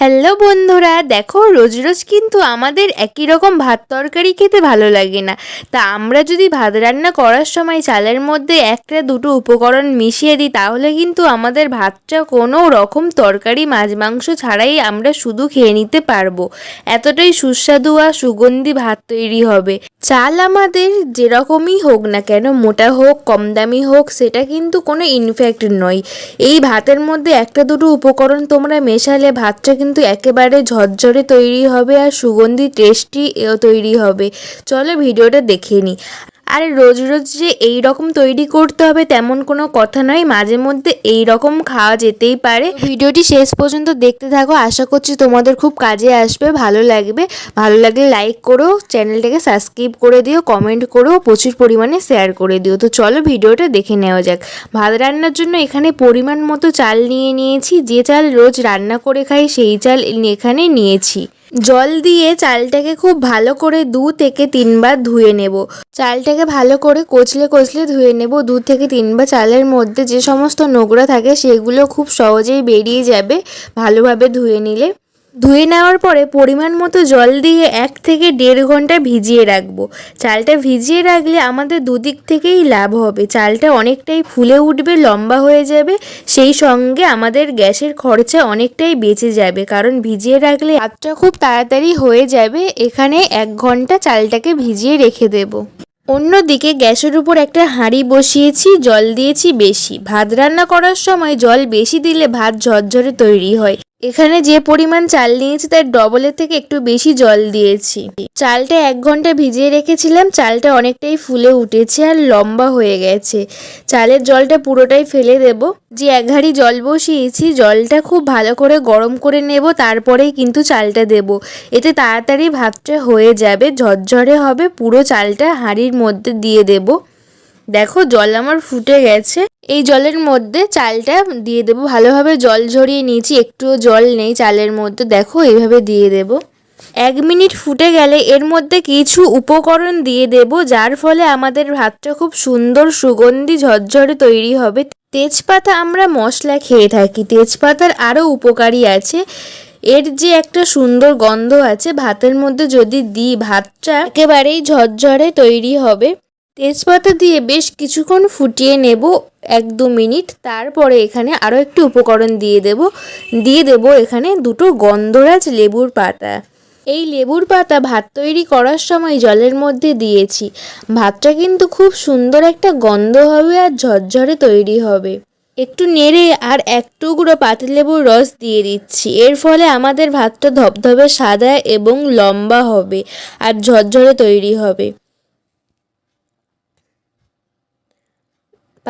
Hello বন্ধুরা, দেখো রোজ রোজ কিন্তু আমাদের একই রকম ভাত তরকারি খেতে ভালো লাগে না। তা আমরা যদি ভাত রান্না করার সময় চালের মধ্যে একটা দুটো উপকরণ মিশিয়ে দিই, তাহলে কিন্তু আমাদের ভাতটা কোনো রকম তরকারি, মাছ, মাংস ছাড়াই আমরা শুধু খেয়ে নিতে পারব। এতটাই সুস্বাদু আর সুগন্ধি ভাত তৈরি হবে। চাল আমাদের যেরকমই হোক না কেন, মোটা হোক, কম দামি হোক, সেটা কিন্তু কোনো ইনফ্যাক্ট নয়। এই ভাতের মধ্যে একটা দুটো উপকরণ তোমরা মেশালে ভাতটা কিন্তু একেবারে ঝরঝরে তৈরি হবে আর সুগন্ধি টেস্টি তৈরি হবে। চলো ভিডিওটা দেখে নিই আর রোজ রোজ যে এই রকম তৈরি করতে হবে তেমন কোনো কথা নয়। মাঝে মধ্যে এই রকম খাওয়া যেতেই পারে। ভিডিওটি শেষ পর্যন্ত দেখতে থাকো। আশা করছি তোমাদের খুব কাজে আসবে, ভালো লাগবে। ভালো লাগলে লাইক করো, চ্যানেলটাকে সাবস্ক্রাইব করে দিও, কমেন্ট করো, প্রচুর পরিমাণে শেয়ার করে দিও। তো চলো ভিডিওটা দেখে নেওয়া যাক। ভাত রান্নার জন্য এখানে পরিমাণ মতো চাল নিয়ে নিয়েছি। যে চাল রোজ রান্না করে খাই সেই চাল এখানে নিয়েছি। জল দিয়ে চালটাকে খুব ভালো করে দু থেকে তিনবার ধুয়ে নেব। চালটাকে ভালো করে কচলে কচলে ধুয়ে নেব। দু থেকে তিনবার চালের মধ্যে যে সমস্ত নোংরা থাকে, সেগুলো খুব সহজেই বেরিয়ে যাবে ভালোভাবে ধুয়ে নিলে। ধুয়ে নেওয়ার পরে পরিমাণ মতো জল দিয়ে এক থেকে দেড় ঘণ্টা ভিজিয়ে রাখব। চালটা ভিজিয়ে রাখলে আমাদের দুদিক থেকেই লাভ হবে। চালটা অনেকটাই ফুলে উঠবে, লম্বা হয়ে যাবে, সেই সঙ্গে আমাদের গ্যাসের খরচা অনেকটাই বেঁচে যাবে। কারণ ভিজিয়ে রাখলে ভাতটা খুব তাড়াতাড়ি হয়ে যাবে। এখানে এক ঘণ্টা চালটাকে ভিজিয়ে রেখে দেবো। অন্যদিকে গ্যাসের উপর একটা হাঁড়ি বসিয়েছি, জল দিয়েছি বেশি। ভাত রান্না করার সময় জল বেশি দিলে ভাত ঝরঝরে তৈরি হয়। এখানে যে পরিমাণ চাল নিয়েছি তার ডবলের থেকে একটু বেশি জল দিয়েছি। চালটা এক ঘণ্টা ভিজিয়ে রেখেছিলাম, চালটা অনেকটাই ফুলে উঠেছে আর লম্বা হয়ে গেছে। চালের জলটা পুরোটাই ফেলে দেব। যে এক হাঁড়ি জল বসিয়েছি, জলটা খুব ভালো করে গরম করে নেব, তারপরেই কিন্তু চালটা দেব। এতে তাড়াতাড়ি ভাতটা হয়ে যাবে, ঝরঝরে হবে, পুরো চালটা হাঁড়ির মধ্যে দিয়ে দেবো। দেখো জল আমার ফুটে গেছে। এই জলের মধ্যে চালটা দিয়ে দেবো। ভালোভাবে জল ঝরিয়ে নিয়েছি। একটুও জল নেই চালের মধ্যে। দেখো এইভাবে দিয়ে দেবো। এক মিনিট ফুটে গেলে এর মধ্যে কিছু উপকরণ দিয়ে দেব, যার ফলে আমাদের ভাতটা খুব সুন্দর সুগন্ধি ঝরঝরে তৈরি হবে। তেজপাতা আমরা মশলা খেয়ে থাকি। তেজপাতার আরও উপকারী আছে। এর যে একটা সুন্দর গন্ধ আছে, ভাতের মধ্যে যদি দিই, ভাতটা একেবারেই ঝরঝরে তৈরি হবে। তেজপাতা দিয়ে বেশ কিছুক্ষণ ফুটিয়ে নেব এক দু মিনিট। তারপরে এখানে আরও একটি উপকরণ দিয়ে দেব। দিয়ে দেব এখানে দুটো গন্ধরাজ লেবুর পাতা। এই লেবুর পাতা ভাত তৈরি করার সময় জলের মধ্যে দিয়েছি। ভাতটা কিন্তু খুব সুন্দর একটা গন্ধ হবে আর ঝরঝরে তৈরি হবে। একটু নেড়ে আর এক টুকরো পাতিলেবুর রস দিয়ে দিচ্ছি। এর ফলে আমাদের ভাতটা ধবধবে সাদা এবং লম্বা হবে আর ঝরঝরে তৈরি হবে।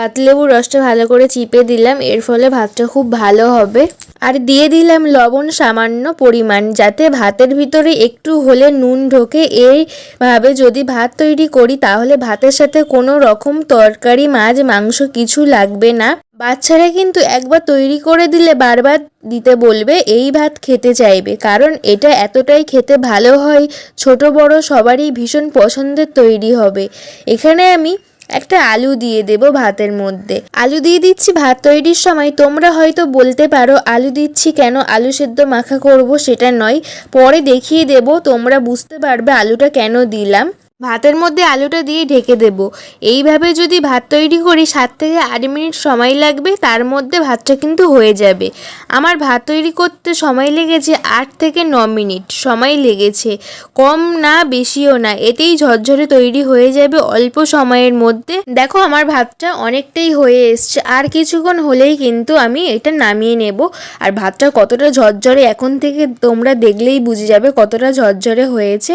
পাতলেবুর রসটা ভালো করে চিপে দিলাম। এর ফলে ভাতটা খুব ভালো হবে। আর দিয়ে দিলাম লবণ সামান্য পরিমাণ, যাতে ভাতের ভিতরে একটু হলে নুন ঢোকে। এইভাবে যদি ভাত তৈরি করি, তাহলে ভাতের সাথে কোনো রকম তরকারি, মাছ, মাংস কিছু লাগবে না। বাচ্চারা কিন্তু একবার তৈরি করে দিলে বারবার দিতে বলবে, এই ভাত খেতে চাইবে। কারণ এটা এতটাই খেতে ভালো হয়, ছোট বড় সবারই ভীষণ পছন্দের তৈরি হবে। এখানে আমি একটা আলু দিয়ে দেব ভাতের মধ্যে। আলু দিয়ে দিচ্ছি ভাত তৈরির সময়। তোমরা হয়তো বলতে পারো, আলু দিচ্ছি কেন? আলু সেদ্ধ মাখা করব সেটা নয়। পরে দেখিয়ে দেব, তোমরা বুঝতে পারবে আলুটা কেন দিলাম। ভাতের মধ্যে আলুটা দিয়ে ঢেকে দেব। এইভাবে যদি ভাত তৈরি করি, সাত থেকে আট মিনিট সময় লাগবে, তার মধ্যে ভাতটা কিন্তু হয়ে যাবে। আমার ভাত তৈরি করতে সময় লেগেছে আট থেকে ন মিনিট। সময় লেগেছে। কম না, বেশিও না। এতেই ঝরঝরে তৈরি হয়ে যাবে অল্প সময়ের মধ্যে। দেখো, আমার ভাতটা অনেকটাই হয়ে এসছে। আর কিছুক্ষণ হলেই কিন্তু আমি এটা নামিয়ে নেব। আর ভাতটা কতটা ঝরঝরে, এখন থেকে তোমরা দেখলেই বুঝে যাবে কতটা ঝরঝরে হয়েছে।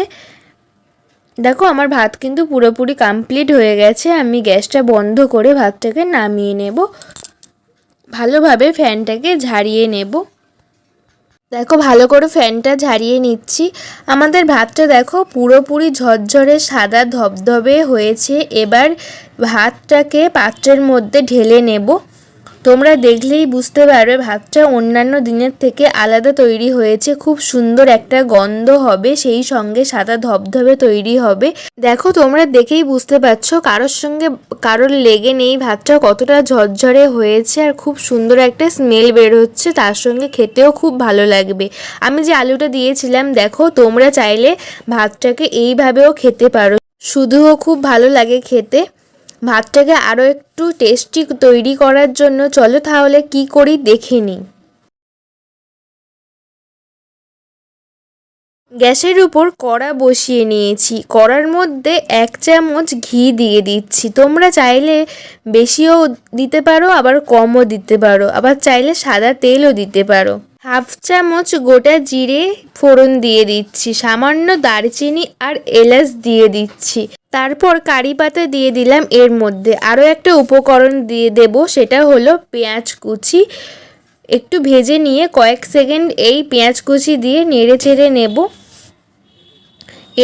দেখো, আমার ভাত কিন্তু পুরোপুরি কমপ্লিট হয়ে গেছে। আমি গ্যাসটা বন্ধ করে ভাতটাকে নামিয়ে নেব। ভালোভাবে ফ্যানটাকে ঝাড়িয়ে নেব। দেখো, ভালো করে ফ্যানটা ঝাড়িয়ে নিচ্ছি। আমাদের ভাতটা দেখো, পুরোপুরি ঝরঝরে সাদা ধবধবে হয়েছে। এবার ভাতটাকে পাত্রের মধ্যে ঢেলে নেব। তোমরা দেখলেই বুঝতে পারবে ভাতটা অন্যান্য দিনের থেকে আলাদা তৈরি হয়েছে, খুব সুন্দর একটা গন্ধ হবে, সেই সঙ্গে সাদা ধবধবে তৈরি হবে। দেখো, তোমরা দেখেই বুঝতে পারছ কারোর সঙ্গে কারোর লেগে নেই, ভাতটা কতটা ঝরঝরে হয়েছে আর খুব সুন্দর একটা স্মেল বের হচ্ছে, তার সঙ্গে খেতেও খুব ভালো লাগবে। আমি যে আলুটা দিয়েছিলাম, দেখো, তোমরা চাইলে ভাতটাকে এইভাবেও খেতে পারো। শুধুও খুব ভালো লাগে খেতে। ভাতটাকে আরও একটু টেস্টি তৈরি করার জন্য চলো তাহলে কি করি দেখে নিই। গ্যাসের উপর কড়া বসিয়ে নিয়েছি। কড়ার মধ্যে এক চামচ ঘি দিয়ে দিচ্ছি। তোমরা চাইলে বেশিও দিতে পারো, আবার কমও দিতে পারো। আবার চাইলে সাদা তেলও দিতে পারো। হাফ চামচ গোটা জিরে ফোড়ন দিয়ে দিচ্ছি। সামান্য দারচিনি আর এলাচ দিয়ে দিচ্ছি। তারপর কারি পাতা দিয়ে দিলাম এর মধ্যে। আরও একটা উপকরণ দিয়ে দেব, সেটা হলো পেঁয়াজ কুচি। একটু ভেজে নিয়ে কয়েক সেকেন্ড এই পেঁয়াজ কুচি দিয়ে নেড়ে চেড়ে নেব।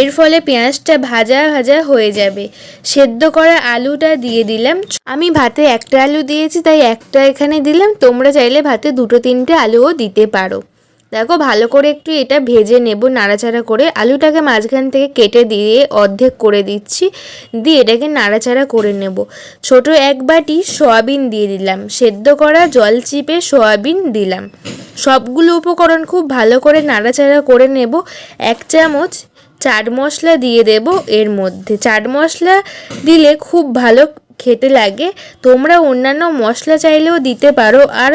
এর ফলে পেঁয়াজটা ভাজা ভাজা হয়ে যাবে। সেদ্ধ করা আলুটা দিয়ে দিলাম। আমি ভাতে একটা আলু দিয়েছি, তাই একটা এখানে দিলাম। তোমরা চাইলে ভাতে দুটো তিনটে আলুও দিতে পারো। দেখো, ভালো করে একটু এটা ভেজে নেব, নাড়াচাড়া করে। আলুটাকে মাঝখান থেকে কেটে দিয়ে অর্ধেক করে দিচ্ছি, দিয়ে এটাকে নাড়াচাড়া করে নেব। ছোট এক বাটি সয়াবিন দিয়ে দিলাম, সেদ্ধ করা জল চিপে সয়াবিন দিলাম। সবগুলো উপকরণ খুব ভালো করে নাড়াচাড়া করে নেব। এক চামচ চাট মশলা দিয়ে দেব এর মধ্যে। চাট মশলা দিলে খুব ভালো খেতে লাগে। তোমরা অন্যান্য মশলা চাইলেও দিতে পারো। আর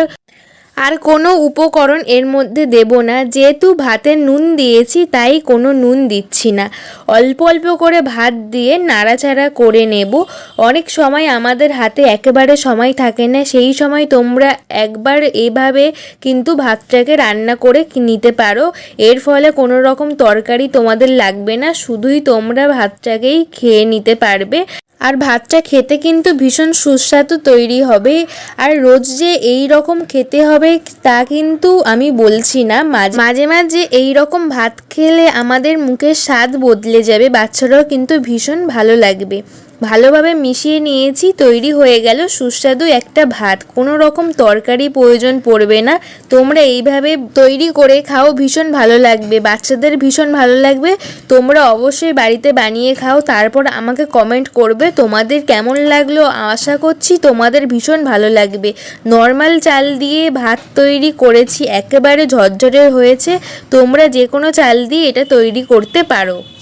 আর কোনো উপকরণ এর মধ্যে দেব না। যেহেতু ভাতে নুন দিয়েছি, তাই কোনো নুন দিচ্ছি না। অল্প অল্প করে ভাত দিয়ে নাড়াচাড়া করে নেব। অনেক সময় আমাদের হাতে একেবারে সময় থাকে না। সেই সময় তোমরা একবার এভাবে কিন্তু ভাতটাকে রান্না করে নিতে পারো। এর ফলে কোনো রকম তরকারি তোমাদের লাগবে না। শুধুই তোমরা ভাতটাকেই খেয়ে নিতে পারবে। আর ভাতটা খেতে কিন্তু ভীষণ সুস্বাদু তৈরি হবে। আর রোজ যে এই রকম খেতে হবে তা কিন্তু আমি বলছি না। মাঝে মাঝে এই রকম ভাত খেলে আমাদের মুখের স্বাদ বদলে যাবে। বাচ্চারাও কিন্তু ভীষণ ভালো লাগবে। ভালোভাবে মিশিয়ে নিয়েছি, তৈরি হয়ে গেল সুস্বাদু একটা ভাত। কোনো রকম তরকারি প্রয়োজন পড়বে না। তোমরা এইভাবে তৈরি করে খাও, ভীষণ ভালো লাগবে। বাচ্চাদের ভীষণ ভালো লাগবে। তোমরা অবশ্যই বাড়িতে বানিয়ে খাও। তারপর আমাকে কমেন্ট করবে তোমাদের কেমন লাগল। আশা করছি তোমাদের ভীষণ ভালো লাগবে। নর্মাল চাল দিয়ে ভাত তৈরি করেছি, একেবারে ঝরঝরে হয়েছে। তোমরা যে কোনো চাল দিয়ে এটা তৈরি করতে পারো।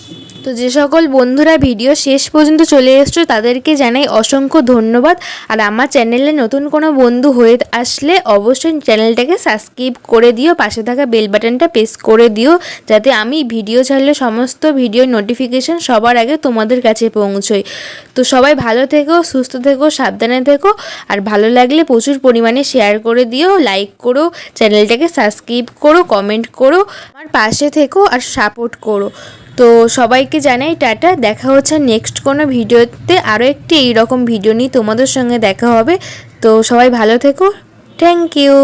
তো যে সকল বন্ধুরা ভিডিও শেষ পর্যন্ত চলে এসছো, তাদেরকে জানাই অসংখ্য ধন্যবাদ। আর আমার চ্যানেলে নতুন কোনো বন্ধু হয়ে আসলে অবশ্যই চ্যানেলটাকে সাবস্ক্রাইব করে দিও, পাশে থাকা বেল বাটনটা প্রেস করে দিও, যাতে আমি ভিডিও ছাড়লে সমস্ত ভিডিও নোটিফিকেশান সবার আগে তোমাদের কাছে পৌঁছয়। তো সবাই ভালো থেকো, সুস্থ থেকো, সাবধানে থেকো, আর ভালো লাগলে প্রচুর পরিমাণে শেয়ার করে দিও লাইক করো, চ্যানেলটাকে সাবস্ক্রাইব করো কমেন্ট করো, আমার পাশে থেকো আর সাপোর্ট করো। তো সবাইকে জানাই টাটা, দেখা হচ্ছে নেক্সট কোনো ভিডিওতে আরও একটি এইরকম ভিডিও নিয়ে তোমাদের সঙ্গে দেখা হবে। তো সবাই ভালো থেকো থ্যাংক ইউ